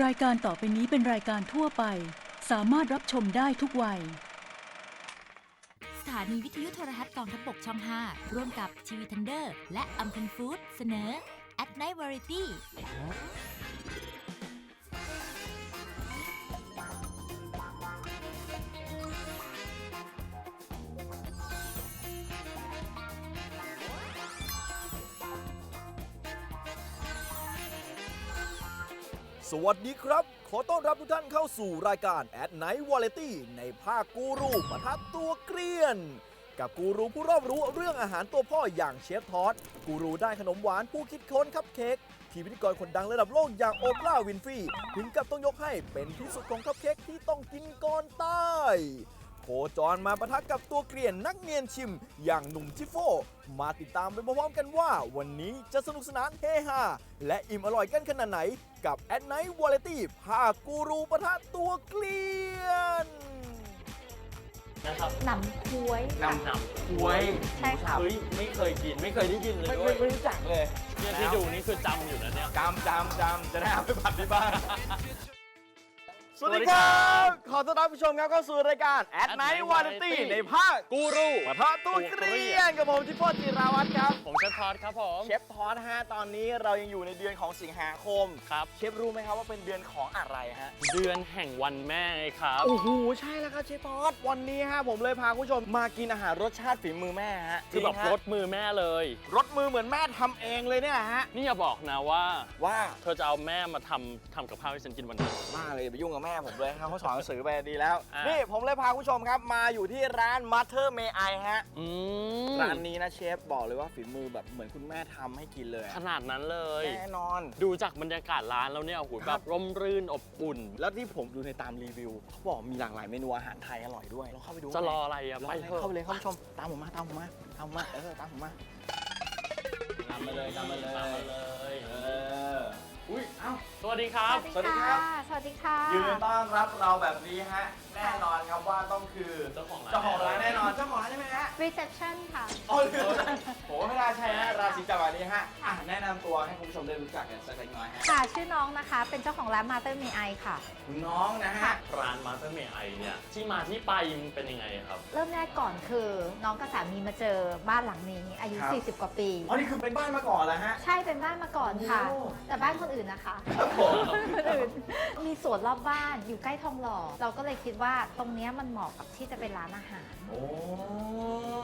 รายการต่อไปนี้เป็นรายการทั่วไป สามารถรับชมได้ทุกวัย สถานีวิทยุโทรทัศน์กองทัพบกช่อง 5 ร่วมกับทีวีทันเดอร์ และอัมพันฟู้ดเสนอ At Night Variety สวัสดีครับ ขอต้อนรับทุกท่านเข้าสู่รายการแอดไนท์วอลเลตี้ในภาคกูรูประทัดตัวเกลียน กับกูรูผู้รอบรู้เรื่องอาหารตัวพ่ออย่างเชฟทอดกูรูด้านขนมหวานผู้คิดค้นคัพเค้กที่พิธีกรคนดังระดับโลกอย่างโอปราห์วินฟรีถึงกับต้องยกให้เป็นที่สุดของคัพเค้กที่ต้องกินก่อนตาย โคจรมาปะทะกับตัวเกลียนนักเนียนชิม อย่างหนุ่มชิโฟ มาติดตามไปพร้อมๆกันว่า วันนี้จะสนุกสนานเฮฮาและอิ่มอร่อยกันขนาดไหน กับแอดไนท์วอลเลตี้ภาคกูรูปะทะตัวเกลียนนะครับหนำค้วย นำนำกล้วยใช่ค่ะ เฮ้ยไม่เคยกินไม่เคยได้ยินเลยไม่ด้วไม่ยไม่รู้จักเลยเนี่ยที่ดูนี่คือจำอยู่นะเนี่ย จำจำจำจะได้เอาไปผัดที่บ้าน สวัสดีครับ ขอต้อนรับผู้ชมครับเข้าสู่รายการ At Night Variety ในภาคกูรูปะทะตัวเกลียนกับผมทิพย์จิราวัตรครับ ผมเชฟทอดครับผม เชฟทอดฮะตอนนี้เรายังอยู่ในเดือนของสิงหาคม ครับ เชฟรู้ไหมครับว่าเป็นเดือนของอะไรฮะ เดือนแห่งวันแม่ไงครับ โอ้โห ใช่แล้วครับเชฟทอด วันนี้ฮะผมเลยพาคุณผู้ชมมากินอาหารรสชาติฝีมือแม่ฮะ คือแบบจงฮะรสมือแม่เลย รสมือเหมือนแม่ทำเองเลยเนี่ยฮะ นี่อย่าบอกนะว่า ว่า เธอจะเอาแม่มาทำทำกับข้าวให้ฉันกินวันนี้บ้าเลยไปยุ่งกับแม่ผมเลยครับเขาสอนหนังสือไปดีแล้ว อะ นี่ผมเลยพาคุณผู้ชมครับมาอยู่ที่ร้าน Mother May I ฮะ อืมร้านนี้นะเชฟบอกเลยว่าฝีมือแบบเหมือนคุณแม่ทำให้กินเลยขนาดนั้นเลย แน่นอน ดูจากบรรยากาศร้านแล้วเนี่ยโอ้โหแบบร่มรื่นอบอุ่น แล้วที่ผมดูในตามรีวิวเขาบอกมีหลากหลายเมนูอาหารไทยอร่อยด้วยเราเข้าไปดูจะรออะไรอะรอไปเลยเถอะเข้าไปเลยเข้าไปชมตามผมมาตามผมมาตามผมมาเออตามผมมาตามมาเลยตามมาเลย ตามมาเลย เออ อุ้ยเอ้า สวัสดีครับ สวัสดีครับ สวัสดีค่ะ ยืนต้อนรับเราแบบนี้ฮะแน่นอนครับว่าต้องคือเจ้าของร้าน เจ้าของร้านแน่นอนเจ้าของร้านใช่ไหมฮะ reception ค่ะโอ้ยผมว่าไม่น่าใช่ฮะราศีจังหวะนี้ฮะอะแนะนำตัวให้คุณผู้ชมได้รู้จักกันสักเล็กน้อยฮะค่ะ ชื่อน้องนะคะ เป็นเจ้าของร้าน Master Me I ค่ะ คุณน้องนะฮะ ร้านมาสเตอร์เมไอเนี่ยที่มาที่ไปมันเป็นยังไงครับ เริ่มแรกก่อนคือน้องกับสามีมาเจอบ้านหลังนี้อายุ ครับ 40 กว่าปี อ๋อนี่คือเป็นบ้านมาก่อนแล้วฮะ ใช่เป็นบ้านมาก่อนค่ะ โอ้แต่บ้านคนอื่นนะคะครับผม คนอื่น มีสวนรอบบ้านอยู่ใกล้ทองหล่อ เราก็เลยคิดว่าตรงเนี้ยมันเหมาะกับที่จะเป็นร้านอาหาร โอ้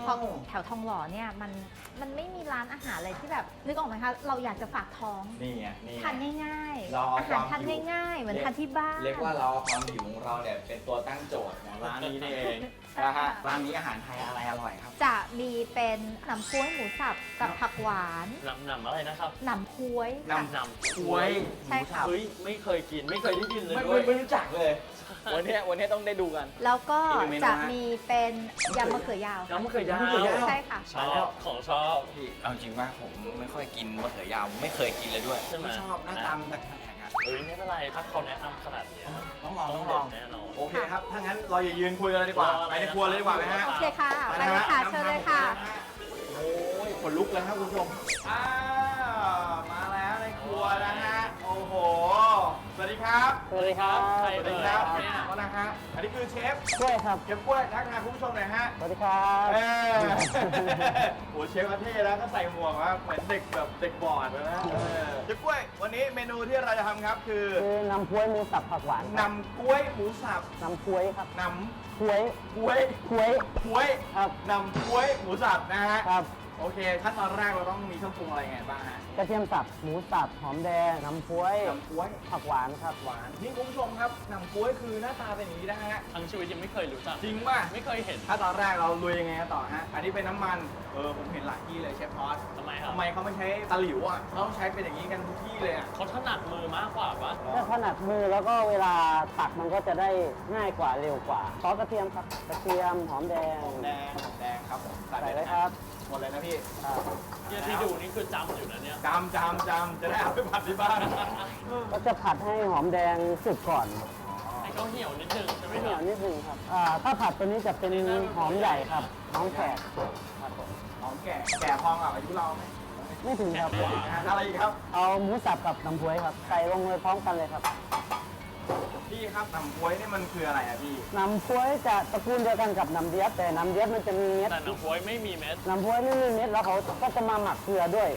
เพราะแถวทองหล่อเนี่ยมันมันไม่มีร้านอาหารอะไรที่แบบนึกออกไหมคะเราอยากจะฝากท้องนี่ไงนี่ไง ทานง่ายเราๆเอาอาหารความทานหิวง่ายๆ เหมือนเรียก ทานที่บ้าน เรียกว่าเราเอาความหิวของเราเนี่ยเป็นตัวตั้งโจทย์ของร้านนี้นี่เอง นะฮะร้านนี้อาหารไทยอะไรอร่อยครับ จะมีเป็นหนำค้วยหมูสับกับผักหวานนำนำอะไรนะครับหนำค้วยหนำค่ะนำกล้วยหใช่มูค่ะสับเฮ้ยไม่เคยกินไม่เคยได้ยินเลยไม่ด้วไม่ยไม่รู้จักเลย วันเนี้ยวันเนี้ยต้องได้ดูกัน แล้วก็อีกหนึ่งเมนูจะฮะมีเป็นยำมะเขือยาวน้ำมะเขือยาวมะเขือยาว ใช่ค่ะ ชอบของชอบ พี่เอาจริงว่าผมไม่ค่อยกินมะเขือยาวไม่เคยกินเลยด้วยใช่ไหมชอบหน้าตามันแปลกๆอะเฮ้ยไม่เป็นไรถ้าเขาแนะนำขนาดเนี้ยต้องลองต้ต้อองงลลอองงแน่นอน โอเคครับ ถ้างั้นเราอย่ายืนคุยกันเลยดีกว่ารออะไรไปในครัวเลยดีกว่าไหมฮะ โอเคค่ะ ไปเลยค่ะ เชิญเลยค่ะ โอ้ยขนลุกเลยครับคุณผู้ชมอ้า ครับ สวัสดีครับใครสวัสเอ่ดียครับเนี่ยเอาละฮะอันนี้คือเชฟกล้วยครับ เชฟกล้วยทักทายคุณผู้ชมหน่อยฮะสวัสดีครับ เออโอ้เชฟเขาเท่แล้วก็ใส่หมวกว่าเหมือนเด็กแบบเด็กบอร์ดเลยนะเออเชฟกล้วยวันนี้เมนูที่เราจะทำครับคือคือนำกล้วยหมูสับผักหวานครับนำกล้วยหมูสับนำกล้วยครับนกล้วยำกล้วยกล้วย กล้วยครับนำกล้วยหมูสับนะฮะครับ โอเคขั้นตอนแรกเราต้องมีเครื่องปรุงอะไรไงบ้างฮะกระเทียมสับหมูสับหอมแดงนำกล้วยนำกล้วยผักหวานครับ หวานนี่คุณผู้ชมครับนำกล้วยคือหน้าตาเป็นอย่างนี้นะฮะทั้งชีวิตยังไม่เคยรู้จักจริงป่ะไม่เคยเห็นถ้าตอนแรกเราลุยยังไงกันต่อฮะอันนี้เป็นน้ำมันเออผมเห็นหลายที่เลยเชฟพอสทำไมครับทำไมเขาไม่ใช้ตะหลิวอะเขาต้องใช้เป็นอย่างนี้กันทุกที่เลยอะเขาถนัดมือมากกว่าปะถ้าถนัดมือแล้วก็เวลาตักมันก็จะได้ง่ายกว่าเร็วกว่าซอสกระเทียมครับกระเทียมหอมแดงหอมแดงหอมแดงครับผมใส่ใส่เลเลยยนะคครัรับบ หมดเลยนะพี่ครับเนี่ยที่ดูนี่คือจำอยู่นะเนี่ย จำจำจำจะได้เอาไปผัดที่บ้าน ก็จะผัดให้หอมแดงสุกก่อนให้เขาเหี่ยวนิดนึงใช่ไหมไม่คเหนีรัยวบนิดนึงครับอ่าถ้าผัดตัวนี้จะเป็นหอมใหญ่ครับหอมแขกครับผมหอมแก่แก่พองกับอายุเราไหมไม่ถึงครับนะฮะอะไรอีกครับ เอาหมูสับกับน้ำกล้วยครับ ใส่ลงเลยพร้อมกันเลยครับ พี่ครับหนำบ๊วยนี่มันคืออะไรอะพี่น้ำพ้วยจะตระกูลเดียวกันกับน้ำเดียบแต่น้ำเดียบมันจะมีเม็ดแต่หนังบ๊วยไม่มีเม็ดน้ำพ้วยไม่มีเม็ดแล้วเขาก็จะมาหมักเกลือด้วย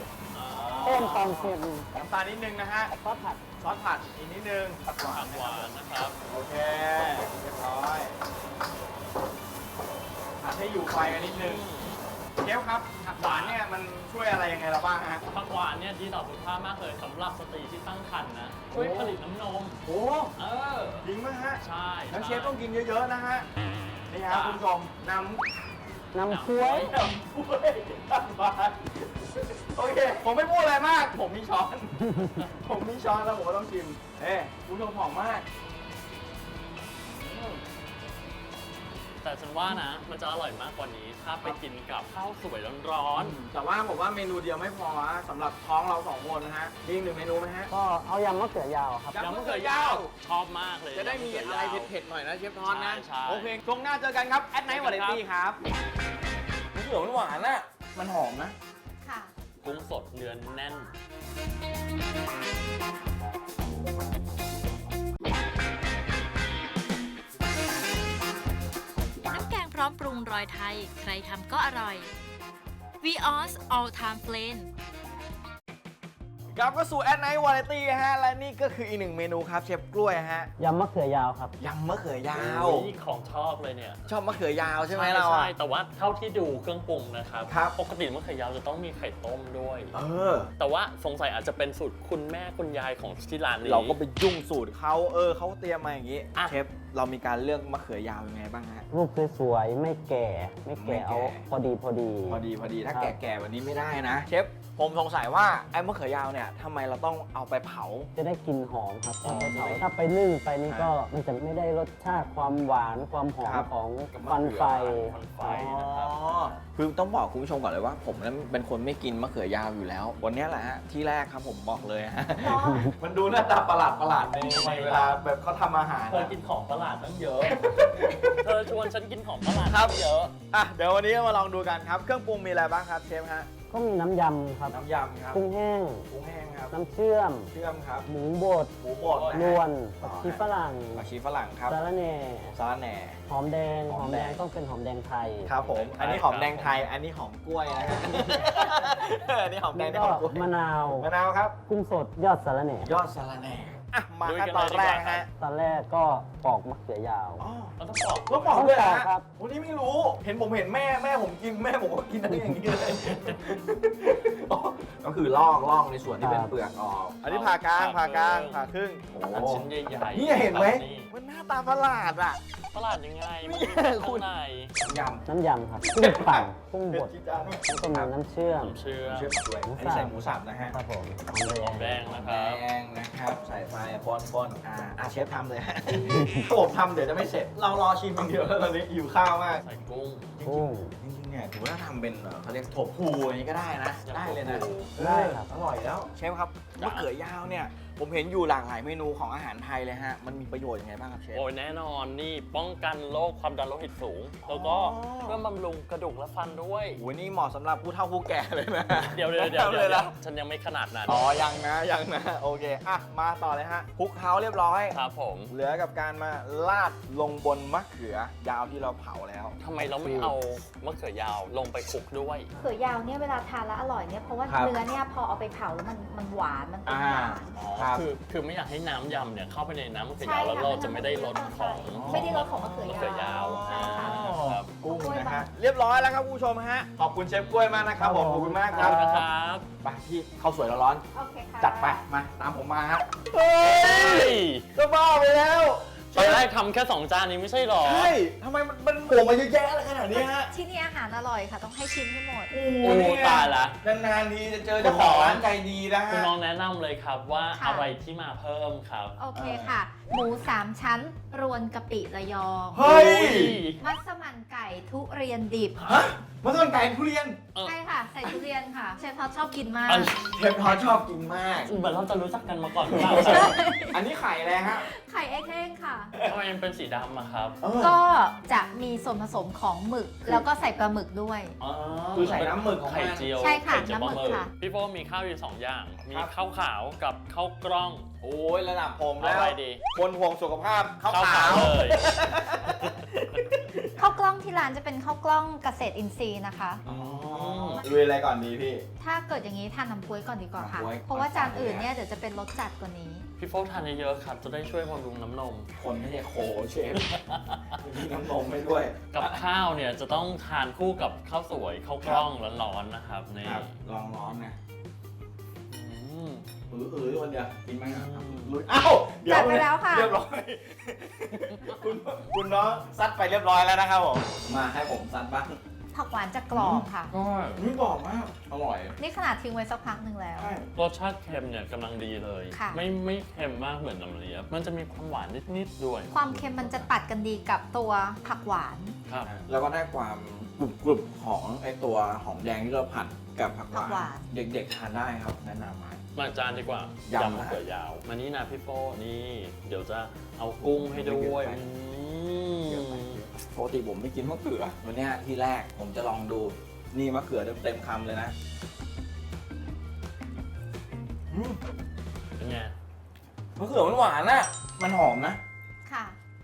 เพิ่มความเค็มน้ำตาลนิดนึงนะฮะซอสผัดซอสผัดอีกนิดนึงผัดหวาผันกหวานนะครับ โอเคเรียบร้อยผัดให้อยู่ไฟกันนิดนึง เชฟครับผักหวานเนี่ยมันช่วยอะไรยังไงเราบ้างฮะ ผักหวานเนี่ยดีต่อสุขภาพมากเลยสำหรับสตรีที่ตั้งครรภ์นะช่วยผลิตน้ำนม โอ้เออ จริงไหมฮะใช่งั้นเชฟต้องกินเยอะๆนะฮะ นี่ครับคุณผู้ชมน้ำน้ำพ้วยน้ำบ๊วยผักหวานโอเค ผมไม่พูดอะไรมาก ผมมีช้อน ผมมีช้อนแล้วผมก็ต้องชิม เอ้คุณผู้ชมหอมมาก แต่ฉันว่านะ มันจะอร่อยมากกว่านี้ ถ้าไปกินกับข้าวสวยร้อนแต่ว่าผมว่าเมนูเดียวไม่พอฮะสำหรับท้องเราสองคนนะฮะมีอีกหนึ่งเมนูไหมฮะ ก็เอายำมะเขือยาวครับ ๆยำยำมะมะเขืเขืออยายาววชอบมากเลยจะได้มีอะไรเผ็ดๆหน่อยนะเชฟทอนนะ ใช่ใช่ โอเคช่วงหน้าเจอกันครับ แอดไนท์วาไรตี้ครับ มะเขือมันหวานน่ะ มันหอมนะ ค่ะ กุ้งสดเนื้อแน่นน้ ร้อมปรุงรอยไทย ใครทำก็อร่อย Vios All Time Plain กลับก็สู่แอดไนท์วาไรตี้ฮะ และนี่ก็คืออีกหนึ่งเมนูครับเชฟกล้วยฮะยำมะเขือยาวครับ ยำมะเขือยาว นี่ของชอบเลยเนี่ยชอบมะเขือยาวใช่ไหมเราใช่อะแต่ว่าเท่าที่ดูเครื่องปรุงนะครับครับ ปกติมะเขือยาวจะต้องมีไข่ต้มด้วย เออ แต่ว่าสงสัยอาจจะเป็นสูตรคุณแม่คุณยายของที่ร้านนี้ เราก็ไปยุ่งสูตรเขาเออเขาเตรียมมาอย่างนี้ อะ เชฟ เรามีการเลือกมะเขือยาวยังไงบ้างฮะ รูปสวยๆไม่แก่ ไม่ไม่แก่แก่ เอาพอดีพอดี พอดีพอดีถ้าครับ แก่ๆแบบนี้ไม่ได้นะ เชฟผมสงสัยว่าไอ้มะเขือยาวเนี่ยทำไมเราต้องเอาไปเผา จะได้กลิ่นหอมครับอ๋อถ้าไปเผาถ้าไปนึ่งไปนี่ก็มันจะไม่ได้รสชาติความหวานความหอมครับ ของกับควันมะเขือไฟควันไฟ อ๋อนะครับคือต้องบอกคุณผู้ชมก่อนเลยว่า ผมนั้นเป็นคนไม่กินมะเขือยาวอยู่แล้ว วันนี้แหละฮะที่แรกครับผมบอกเลยฮะ มันดูหน้าตาประหลาดประหลาดในในเวลาแบบเขาทำอาหารเธอกินของประหลาดตั้งเยอะ เธอชวนฉันกินของประหลาดครับตั้งเยอะ อะเดี๋ยววันนี้มาลองดูกันครับ เครื่องปรุงมีอะไรบ้างครับเชฟฮะ ก็มีน้ำยำครับ น้ำยำครับกุ้งแห้ง กุ้งแห้งครับน้ำเชื่อม เชื่อมครับ หมูบด หมูบดนะรฮะวนผักชีฝรั่งผักชีฝรั่งครับสาระแหน่สาระแหน่ หอมแดงหหออมมแดแดงงต้องเป็นหอมแดงไทย ครับผม อันนี้หอมแดงไทย อันนี้หอมกล้วยนะฮะอันนี้หอมแดแล้งวนี่ก็หอมกล้วยมะนาว มะนาวครับ กุ้งสดยอดสาระแหน่ ยอดสาระแหน่ อะมาลุยขั้นกันตอนเลยดีแรกกว่าฮะตอนแรกก็ปอกมะเขือยาว อ๋อเราต้องบอกต้องบอกด้วยเหรอต้องบอกครัฮะบวันนี้ไม่รู้เห็นผมเห็นแม่แม่ผมกินแม่ผมก็กินอะไรอย่างนี้เลยอ๋อก็คือลอกลอกในส่วนที่เป็นเปลือกออก อันนี้ผ่ากลางผ่ากลางผ่าครึ่งโอ้อันชิ้นใหญ่ๆนี่เห็นไหมนี่มันหน้าตาประหลาดอะประหลาดยังไงมันเนี่ยมีคุข้าณงในยน้ำยำครับกุ้งปั่นกุ้งำบเผ็ดดจิ๊ดจ้าดแล้วก็มีน้ำเชื่อมผมเชื่อเชื่อมด้วยหมูอันนี้สับใส่หมูสับนะฮะครับผมหอมหอมแดแดงงนะคแดรับงนะครับ ใส่ไปปนปนอ่าอะเชฟทำเลยฮะถ้าผมทำเดี๋ยวจะไม่เสร็จ เรารอชิมอย่างเดียวแล้วตอนนี้อยู่ข้าวมาก ใส่กุ้งกุ้งจริงๆเนี่ยถือว่าถ้าทำเป็นเอ่อเขาเรียกถั่วพูอย่างนี้ก็ได้นะ ได้เลยนะได้ครับอร่อยแล้ว เชฟครับมะเขือยาวเนี่ย ผมเห็นอยู่หลากหลายเมนูของอาหารไทยเลยฮะ มันมีประโยชน์ยังไงบ้างครับเชฟ โอ้ยแน่นอนนี่ป้องกันโรคความดันโลหิตสูง แล้วก็อ๋อ เพื่อบำรุงกระดูกและฟันด้วย โอ้ยนี่เหมาะสำหรับผู้เฒ่าผู้แก่เลยนะเดี๋ยวเดี๋ยวเดี๋ยวเลเดี๋ยยวนะฉันยังไม่ขนาดนั้นอ๋อ ยังนะ ยังนะ โอเค อะ มาต่อเลยฮะคลุกเคล้าเรียบร้อย ครับผมเหลือกับการมาลาดลงบนมะเขือยาวที่เราเผาแล้ว ทำไมเราไม่เอามะเขือยาวลงไปคลุกด้วย เขือยาวเนี่ยเวลาทานแล้วอร่อยเนี่ยเพราะว่าครับเนื้อเนี่ยพอเอาไปเผาแล้วมันมันหวานมันเป็นอ่า หวาน ครับคือคือไม่อยากให้น้ำยำเนี่ยเข้าไปในน้ำมะเขือใช่ยาวแล้วค่ะเราจะไม่ได้รสของไม่ได้รสของมะเขือยาวมะเขือยาวใช่ค่ะ ครับกุ้งนะฮะเรียบร้อยแล้วครับคุณผู้ชมฮะขอบคุณเชฟกล้วยมากนะครับผมขอบคุณมากคขรัอบบคุณนะครับไปพี่ข้าวสวยร้อนโอเคค่ะ ๆจัดไปมาตามผมมาฮะเฮ้เฮ้ยยจะบ้าไปแล้ว ตอนแรกทำแค่สองจานนี้ไม่ใช่หรอ ใช่ทำไมมันมันโผล่มาเยอะแยะอะไรขนาดนี้ฮะที่นี่อาหารอร่อยค่ะ ต้องให้ชิมให้หมด โอ้โอ้นี่ไงตายละ นานๆทีจะเจอเจ้าของร้านใจดีนะคุณฮะน้องแนะนำเลยครับว่าค่ะ อะไรที่มาเพิ่มครับ โอเคค่ะ หมูสามชั้น รวนกะปิระยองเฮ้ยมัสมั่นไก่ทุเรียนดิบฮะมันต้นไก่ทุเรียนเออใช่ค่ะ ใส่ทุเรียนค่ะ เชฟท็อปชอบกินมากอันเทปทอดชอบกินมากเหมือนเราจะรู้จักกันมาก่อนหรือเปล่าอันนี้ไข่อะไรฮะไข่เอ็กเท่งค่ะทำไมมันเป็นสีดำอะครับเออก็จะมีส่วนผสมของหมึก แล้วก็ใส่ปลาหมึกด้วยอ๋อคือใส่น้ำหมึกของมันไข่เจียวใช่ค่ะไข่เจียวน้ำหมึกปลาหค่ะพี่โป้มีข้าวอยู่สองอย่าง มีครับข้าวขาวกับข้าวกล้อง โอ้ยระดับผมเอาแล้วอะไรดี คนห่วงสุขภาพข้าวข้าวขาขาววเลย ข้าวกล้องที่ร้านจะเป็นข้าวกล้องเกษตรอินทรีย์นะคะ อ๋อลุยอะไรก่อนดีพี่ ถ้าเกิดอย่างนี้ทานน้ำพุ้ยก่อนดีกว่าค่ะ น้ำพุ้ยเพราะว่าจานอื่นเนี่ยเดี๋ยวจะเป็นรสจัดกว่านี้ พี่โป้ทานเยอะๆครับจะได้ช่วยบำรุงน้ำนม คนไม่ใช่โคเชฟมีน้ำนมให้ด้วยกับข้าวเนี่ยจะต้องทานคู่กับข้าวสวยข้าวกล้องร้อนๆนะครับนี่ครับลองร้อนนะอืม อืออือคนเดียวกินไหมครับอืมลุยอ้าวเดี๋ยวจัดไปแล้วค่ะ เรียบร้อย คุณคุณน้องซัดไปเรียบร้อยแล้วนะครับผมมาให้ผมซัดบ้างผักหวานจะกรอบค่ะนี่บอกมากอร่อยนี่ขนาดทิ้งไว้สักพักหนึ่งแล้ว ใช่รสชาติเค็มเนี่ยกำลังดีเลย ค่ะ ไม่ไม่เค็มมากเหมือนน้ำเลียบ มันจะมีความหวานนิดๆด้วยความเค็มมันจะตัดกันดีกับตัวผักหวาน ครับ แล้วก็ได้ความกรุบกรุบๆของไอตัวหอมแดงที่เราผัดกับผักหผักหวาวานน เด็กๆทานได้ครับแนะนำมา มาจานดีกว่ายำยำมะเขือยาวมานี่นะพี่โป้นี่ เดี๋ยวจะเอากุ้งให้ด้วยเยอะไปอืเยอะไปมปกติผมไม่กินมะเขือวันเนี้ยที่แรกผมจะลองดู นี่มะเขือเต็มๆคำเลยนะอืมเป็นไงมะเขือมันหวานอะมันหอมนะค่ะ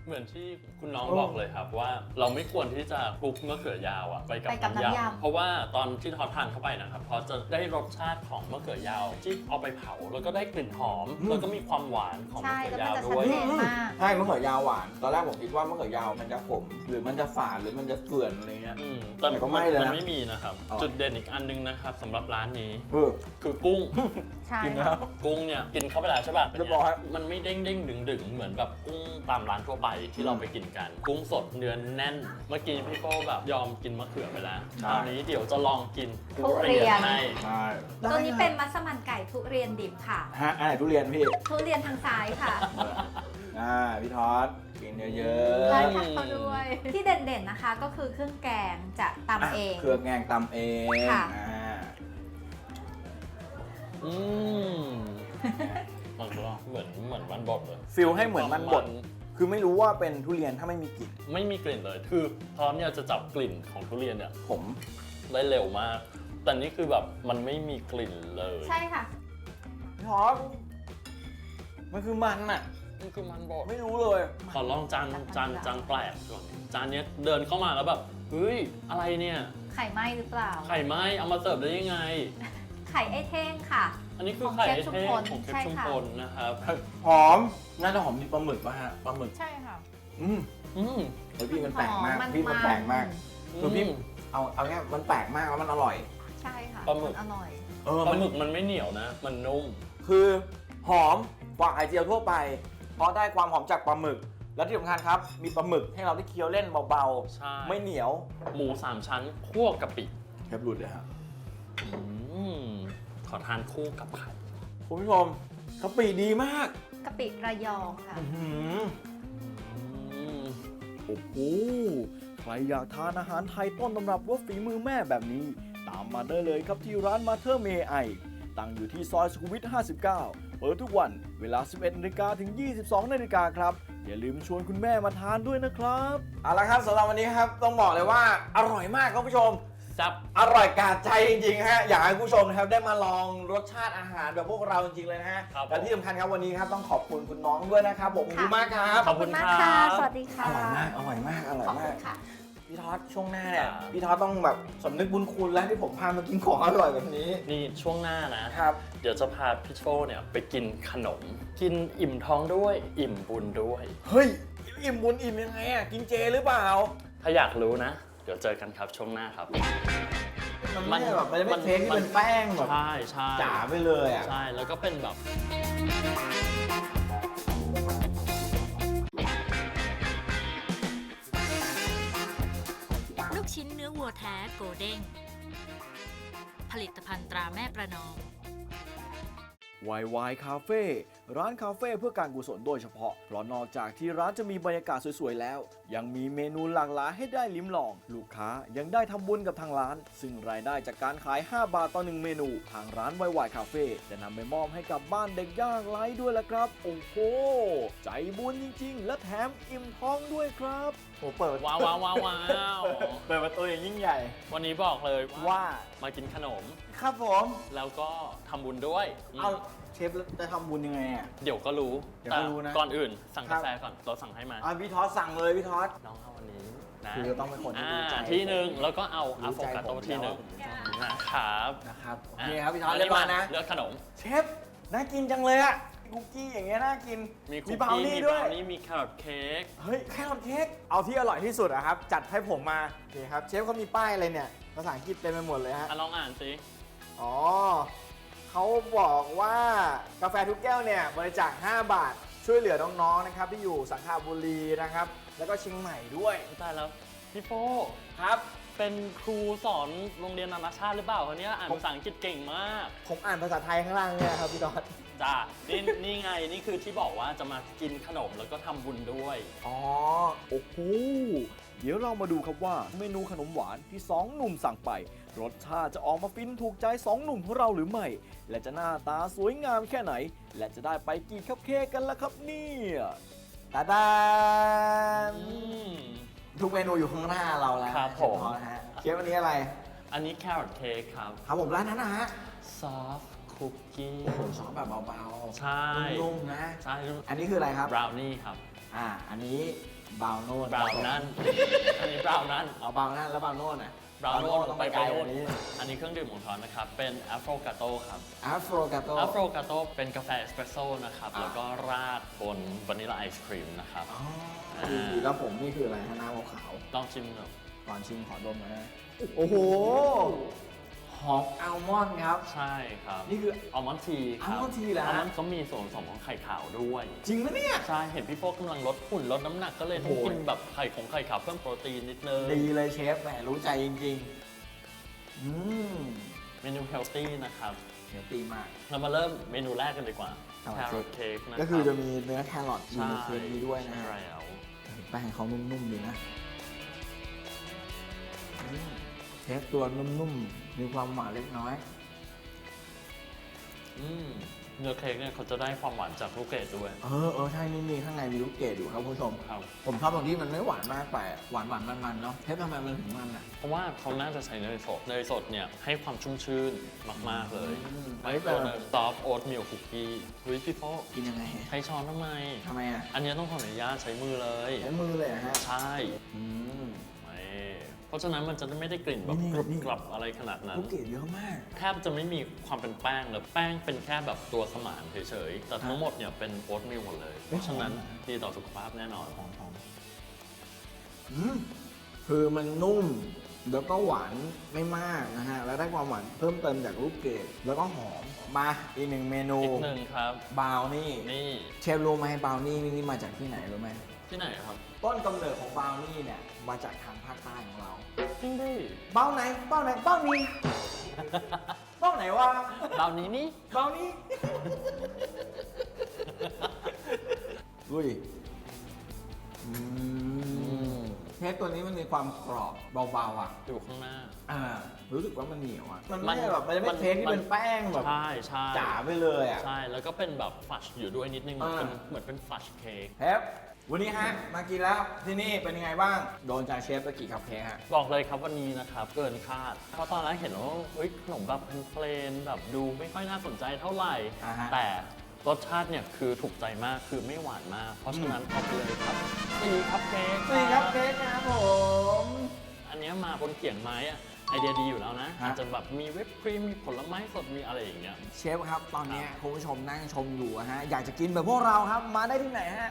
เหมือนที่คุณน้องโอ้บอกเลยครับว่า เราไม่ควรที่จะคลุกมะเขือยาวอะไปกับไปกับน้ำน้ำยำ ยำเพราะว่าตอนที่ทอดทานเข้าไปนะครับพอจะได้รสชาติของมะเขือยาวที่เอาไปเผาแล้วก็ได้กลิ่นหอมแล้วก็มีความหวานของมะใช่เขืแล้อวมันยาวจะชัด้ดวย เจนมาก ใช่มะเขือยาวหวาน ตอนแรกผมคิดว่ามะเขือยาวมันจะขม หรือมันจะฝาดหรือมันจะเกลื่อนอะไรเงี้ย อืมแต่แต่ก็ไม่เลยนะมันไม่มีนะครับอร่อยจุดเด่นอีกอันนึงนะครับสำหรับร้านนี้เออ คือกุ้ง ใช่ กินแล้ค่ะวกุ้งเนี่ยกินเข้าไปแล้วใช่ป่ะเรียบร้อย มันไม่เด้งเด้งดึงดึงๆเหมือนแบบกุ้งตามร้านทั่วไปที่เราไปกินกัน กุ้งสดเนื้อแน่น เมื่อกี้พี่โป้แบบยอมกินมะเขือไปแล้วคราวนี้เดี๋ยวจะลองกินทุเรียนให้ ใช่ตัวนี้เป็นมัสมั่นไก่ทุเรียนดิบค่ะ ฮะอันไหนทุเรียนพี่ทุเรียนทางซ้ายค่ะอ่าพี่ทอดกินเยอะได้ๆค่ะเขาด้วย ที่เด่นๆนะคะก็คือเครื่องแกงจะตำเองเครื่องแกงตำเองค่ะ อ่าอืมมันก็เหมือนเหมือนมันบดเลยฟิลให้เหมือนมันบด คือไม่รู้ว่าเป็นทุเรียนถ้าไม่มีกลิ่น ไม่มีกลิ่นเลย คือพร้อมเนี่ยจะจับกลิ่นของทุเรียนเนี่ยผมได้เร็วมาก แต่นี่คือแบบมันไม่มีกลิ่นเลยใช่ค่ะ พี่ทอดมันคือมันอะมันคือมันบดไม่รู้เลยขอลองจานจานจานแปลกก่อนจานเนี้ยเดินเข้ามาแล้วแบบเฮ้ยอะไรเนี่ย ไข่ไหม้หรือเปล่า ไข่ไหมเอามาเสิร์ฟได้ยังไง ไข่ไอ้เท่งค่ะ อันนี้คือของไข่เชฟไอชุมเท่พลของเชฟใช่ชุมค่ะพลนะครับหอมน่าจะหอมมีปลาหมึกป่ะฮะปลาหมึกใช่ค่ะ อืมอืมเฮ้ยพี่มันแปลกมากหอพี่มันแปลกมากคือพี่อืมเอาเอาเนี้ยมันแปลกมากแล้วมันอร่อย ใช่ค่ะปลาหมึกนอร่อยเออปลามันหมึกมันไม่เหนียวนะ มันนุ่มคือหอมกว่าไข่เจียวทั่วไป เพราะได้ความหอมจากปลาหมึก และที่สำคัญครับ มีปลาหมึกให้เราได้เคี้ยวเล่นเบาใช่ๆไม่เหนียว หมูสามชั้นคั่วกะปิแทบหลุดเลยครับอืม ขอทานคู่กับไข่คุณผู้ชมกะปิดีมากกะปิระยองค่ะ อื้อหืออืมโอ้โหใครอยากทานอาหารไทยต้นตำรับรสฝีมือแม่แบบนี้ ตามมาได้เลยครับที่ร้านมาเธอร์เมไอตั้งอยู่ที่ซอยสุขุมวิท 59 เปิดทุกวันเวลา 11นาฬิกาถึง 22นาฬิกาครับ อย่าลืมชวนคุณแม่มาทานด้วยนะครับ เอาละครับสำหรับวันนี้ครับต้องบอกเลยว่าอร่อยมากครับคุณผู้ชม จับ อร่อยกาดใจจริงๆฮะอยากให้คุณผู้ชมนะครับได้มาลองรสชาติอาหารแบบพวกเราจริงๆเลยนะฮะครับและที่สำคัญครับวันนี้ครับต้องขอบคุณคุณน้องด้วยนะครับผมขอบคุณมากครับขอบคุณมากคค่ะ รับ สวัสดีค่ะอร่อยมากอร่อยมากอร่อยขอบมาคุก ณค่ะ พี่ทอดช่วงหน้าเนี่ยครับพี่ทอดต้องแบบสำนึกบุญคุณแล้วที่ผมพามากินของอร่อยแบบนี้นี่ช่วงหน้านะ ครับ เดี๋ยวจะพาพี่โฟเนี่ยไปกินขนม กินอิ่มท้องด้วย อิ่มบุญด้วย เฮ้ยอิ่มบุญอิ่มยังไงอะกินเจหรือเปล่า ถ้าอยากรู้นะเดี๋ยวเจอกันครับช่วงหน้าครับ มันไม่ได้แบบมันจะไม่เค้กที่เป็นแป้งแบบใช่ใช่จ๋าไปเลยอะ ใช่แล้วก็เป็นแบบ ลูกชิ้นเนื้อวัวแท้โกเด้ง ผลิตภัณฑ์ตราแม่ประนอม วายวายคาเฟ่ ร้านคาเฟ่เพื่อการกุศลโดยเฉพาะ เพราะนอกจากที่ร้านจะมีบรรยากาศสวยๆแล้ว ยังมีเมนูหลากหลายให้ได้ลิ้มลอง ลูกค้ายังได้ทำบุญกับทางร้าน ซึ่งรายได้จากการขาย 5 บาทต่อหนึ่งเมนู ทางร้านวายวายคาเฟ่จะนำไปมอบให้กับบ้านเด็กยากไร้ด้วยละครับ โอ้โห ใจบุญจริง ๆ และแถมอิ่มท้องด้วยครับโอ้เปิดว้าวว้าวว้าวว้าวเปิดประตูอย่างยิ่งใหญ่ วันนี้บอกเลยว่ามากินขนม ครับผม แล้วก็ทำบุญด้วย เอามเชฟจะทำบุญยังไงอะ เดี๋ยวก็รู้เดี๋ยวก็รู้นะแต่ก่อนอื่น สั่งครักาบแฟก่อนเราสั่งให้มา อะพี่ทอสสั่งเลยพี่ทอส น้องเอาวันนี้นะคือต้องเป็นคนที่อ่ารู้ใจที่หนึ่งแล้วก็เอารู้อะโฟใจกาโตผมที่หนึ่งแล้ว นะครับนะครับโออะเคครับพี่ทอสนเรียนี้บร้อยนะเลือกขนม เชฟน่ากินจังเลยอะคุกกี้อย่างเงี้ยน่ากินมีคุกบราวกี้นี่มีด้บวยราวนี่มีแครอทเค้ก เฮ้ยแครอทเค้กเอาที่อร่อยที่สุดอะครับ จัดให้ผมมาโอเคครับเชฟเขามีป้ายอะไรเนี่ยภาษาอังกฤษเต็มไปหมดเลยฮะอะลองอ่านสิ อ๋อ เขาบอกว่ากาแฟทุกแก้วเนี่ยบริจาค 5 บาท ช่วยเหลือน้องๆนะครับที่อยู่สังขบุรีนะครับ แล้วก็เชียงใหม่ด้วยตายแล้วพี่โป้ครับ เป็นครูสอนโรงเรียนนานาชาติหรือเปล่าคนนี้อ่านผมภาษาอังกฤษเก่งมาก ผมอ่านภาษาไทยข้างล่างเนี่ยครับพี่ดอทจ้านี่นี่ไงนี่คือที่บอกว่าจะมากินขนมแล้วก็ทำบุญด้วย อ๋อ โอ้โห เดี๋ยวเรามาดูครับว่าเมนูขนมหวานที่ 2 หนุ่มสั่งไป รสชาติจะออกมาฟินถูกใจ 2 หนุ่มของเราหรือไม่ และจะหน้าตาสวยงามแค่ไหน และจะได้ไปกี่คัพเค้กกันล่ะครับเนี่ยตาดาน อืม ทุกเมนูอยู่ข้างหน้าเราแล้วครับผม เชฟทอสนะฮะเชฟวันนี้อะไร อันนี้แครอทเค้กครับครับผมร้านนั้นนะฮะซอฟคุกกี้โอ้โหซอสแบบเบาๆใช่ นุ่มๆนะ ใช่อันนี้คืออะไรครับ บราวนี่ครับอ่า อันนี้บราวโน่บราวนั่นอันนี้บราวนั่นเอาบราวนั่นแล้วบราวโน่น่ะ บราวโน่ต้องไปไปไกไกลลโน่อันนี้ อันนี้เครื่องดื่มของทอนนะครับ เป็นแอฟโ g กาโตครับอัฟโรกาโต แอฟโ g กาโตเป็นกาแฟเอสเปรสโซ่นะครับ แล้วก็ราดบนวานิลาไอศครีมนะครับ อ๋อดีๆแล้วผมนี่คืออะไรฮะน้ำขาวลองชิมหน่อยๆก่อนชิมขอดมหน่อยนะโอ้โห หอมอัลมอนด์ครับ ใช่ครับนี่คืออัลมอนด์ทีครับ almond tea เหรอฮะ อัลมอนด์เขามีส่วนผสมของไข่ขาวด้วย จริงไหมเนี่ย ใช่ เห็นพี่โฟกกำลังลดหุ่นลดน้ำหนักก็เลยต้องโอ้โหกินแบบไข่ของไข่ขาวเพิ่มโปรตีนนิดนึง ดีเลยเชฟแหมรู้ใจจริงๆ อืมเมนูเฮลตี้นะครับ เดี๋ยวตีมาก เรามาเริ่มเมนูแรกกันดีกว่าครับ แครอทเค้กนะครับก็คือจะมีเนื้อแครอทอยู่ใช่ในเค้กนี้ด้วยนะฮะใช่แล้ว แป้งเขานุ่มๆดีนะ เค้กตัวนุ่มๆ มีความหวานเล็กน้อย อืมเนื้อเค้กเนี่ยเขาจะได้ความหวานจากลูกเกดด้วย เออเออใช่นี่มีข้างในมีลูกเกดอยู่ครับคุณผู้ชม ครับ ผมชอบตรงที่มันไม่หวานมากไปอะหวานหวานมันมันๆเนาะเทปทำไมมันถึงมันอะ เพราะว่าเขาน่าจะใช้เนยสด เนยสดเนี่ยให้ความชุ่มชื่นมาก ๆ เลยอืม ไอ้ตัวหนึงซอฟโอ๊ตมิลคุกกี้วิพี่โฟกกินยังไงใช้ช้อนทำไม ทำไมอะอันเนี้ยต้องขออนุญาตใช้มือเลย ใช้มือเลยนะฮะ ใช่ อืมไม่ เพราะฉะนั้นมันจะไม่ได้กลิ่นแบบนี่กรุบนี่ กรับอะไรขนาดนั้น ลูกเกดเยอะมาก แทบจะไม่มีความเป็นแป้งเลยแป้งเป็นแค่แบบตัวสมานเฉยๆ แต่ทั้งหมดเนี่ยเป็นโอ๊ตมิลหมดเลย เพราะฉะนั้นดีต่อสุขภาพแน่นอนอืมคือมันนุ่ม แล้วก็หวานไม่มากนะฮะ แล้วได้ความหวานเพิ่มเติมจากลูกเกดแล้วก็หอม มาอีกหนึ่งเมนู อีกหนึ่งครับบราวนี่ นี่ เชฟรู้ไหมบราวนี่นี่มาจากที่ไหนรู้ไหมที่ไหนครับ ต้นกำเนิดของบราวนี่เนี่ยมาจากทางภาคใต้ของเรา จริงดิเบ้าไหน เบ้าไหน เบ้านี้ เบ้าไหนวะดาวนี้นี่ เบ้านี้อุ้ยอืมเทปตัวนี้มันมีความกรอบเบาๆอะ อยู่ข้างหน้า อ่า รู้สึกว่ามันเหนียวอะ มันมัไม่นใช่แบบมันจะไม่มันเค้กที่เป็นแป้งแบบใช่ใช่จ๋าไปเลยอะ ใช่ แล้วก็เป็นแบบฟัชอยู่ด้วยนิดนึงอ่าเป็นเหมือนเป็นฟัชเค้กเทป วันนี้ฮะมากินแล้วที่นี่เป็นยังไงบ้างโดนใจเชฟไปกี่คัพเค้กฮะ บอกเลยครับวันนี้นะครับเกินคาด เพราะตอนแรกเห็นว่าเฮ้ยขนมแบบเพลนๆแบบดูไม่ค่อยน่าสนใจเท่าไหร่ อ่าฮะ แต่รสชาติเนี่ยคือถูกใจมากคือไม่หวานมาก เพราะฉะนั้นเอาไปเลยครับสี่คัพเค้กสี่คัพเค้กนะครับผม อันเนี้ยมาบนเขียงไม้อะไอเดียดีอยู่แล้วนะฮะ อาจจะแบบมีวิปครีมมีผลไม้สดมีอะไรอย่างเงี้ย เชฟครับ ตอนนี้คุณผู้ชมนั่งชมอยู่อะฮะ อยากจะกินแบบพวกเราครับ มาได้ที่ไหนฮะ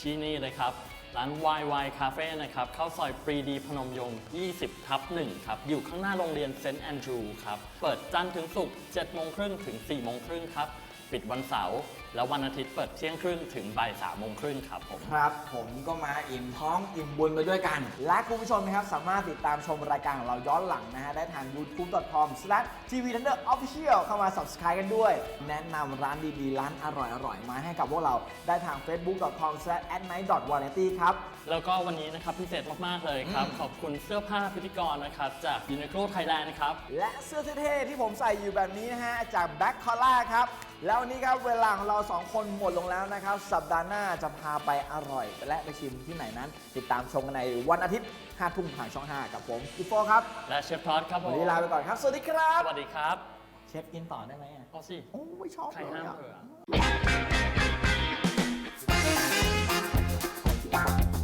ที่นี่เลยครับ ร้าน YY Cafe นะครับเข้าซอยปรีดีพนมยงค์20 ทับ1ครับ อยู่ข้างหน้าโรงเรียนเซนต์แอนดรูครับ เปิดจันทร์ถึงศุกร์7โมงครึ่งถึง4โมงครึ่งครับ ปิดวันเสาร์ แล้ววันอาทิตย์เปิดเที่ยงครึ่งถึงบ่ายสามโมงครึ่งครับผม ครับผมก็มาอิ่มท้องอิ่มบุญไปด้วยกัน และคุณผู้ชมนะครับสามารถติดตามชมรายการของเราย้อนหลังนะฮะได้ทาง youtube.com/tvthunder official เข้ามา subscribe กันด้วย แนะนำร้านดีๆ ร้านอร่อยๆ มาให้กับพวกเราได้ทาง facebook.com/atnight.variety ครับ แล้วก็วันนี้นะครับพิเศษมากๆเลยครับ ขอบคุณเสื้อผ้าพิธีกรนะครับจาก Uniqlo Thailand นะครับ และเสื้อเท่ๆที่ผมใส่อยู่แบบนี้นะฮะจาก Black Collar ครับ แล้วนี้ครับเวลาของเรา 2 คนหมดลงแล้วนะครับ สัปดาห์หน้าจะพาไปอร่อย และไปชิมที่ไหนนั้น ติดตามชมกันในวันอาทิตย์5ทุ่มทางช่อง 5 กับผมอีโฟครับ และเชฟท็อดครับผวัมนนี้ลาไปก่อนครับ สวัสดีครับ สวัสดีครับเชฟกินต่อได้ไหมอะเอสิ โอ้ยชอบใครเลยห้ามอะ เธออะ